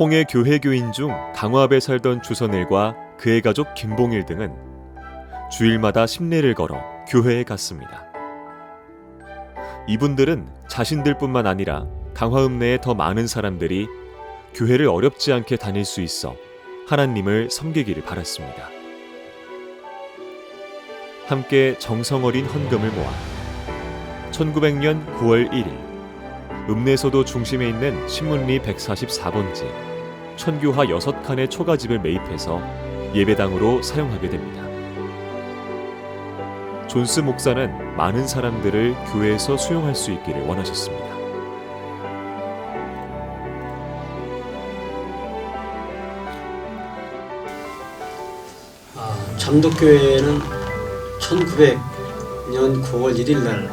홍해 교회 교인 중 강화읍에 살던 주선일과 그의 가족 김봉일 등은 주일마다 심례를 걸어 교회에 갔습니다. 이분들은 자신들뿐만 아니라 강화읍 내에 더 많은 사람들이 교회를 어렵지 않게 다닐 수 있어 하나님을 섬기기를 바랐습니다. 함께 정성 어린 헌금을 모아 1900년 9월 1일 읍내소도 중심에 있는 신문리 144번지 천교화 6칸의 초가집을 매입해서 예배당으로 사용하게 됩니다. 존스 목사는 많은 사람들을 교회에서 수용할 수 있기를 원하셨습니다. 아, 잠덕교회는 1900년 9월 1일 날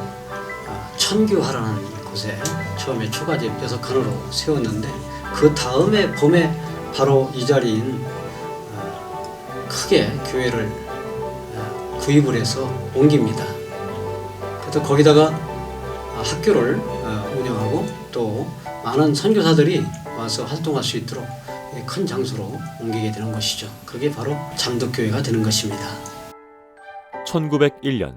아, 천교하라는 곳에 처음에 초가집 여섯 칸으로 세웠는데 그 다음에 봄에 바로 이 자리인 아, 크게 교회를 아, 구입을 해서 옮깁니다. 그래서 거기다가 아, 학교를 아, 운영하고 또 많은 선교사들이 와서 활동할 수 있도록 큰 장소로 옮기게 되는 것이죠. 그게 바로 잠덕교회가 되는 것입니다. 1901년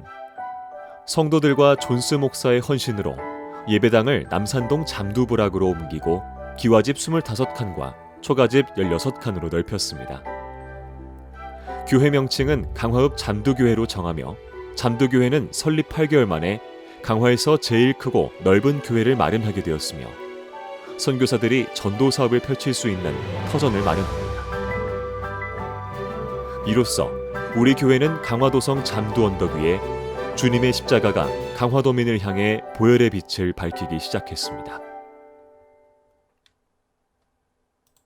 성도들과 존스 목사의 헌신으로 예배당을 남산동 잠두부락으로 옮기고 기와집 25칸과 초가집 16칸으로 넓혔습니다. 교회 명칭은 강화읍 잠두교회로 정하며 잠두교회는 설립 8개월 만에 강화에서 제일 크고 넓은 교회를 마련하게 되었으며 선교사들이 전도 사업을 펼칠 수 있는 터전을 마련합니다. 이로써 우리 교회는 강화도성 잠두 언덕 위에 주님의 십자가가 강화도민을 향해 보혈의 빛을 밝히기 시작했습니다.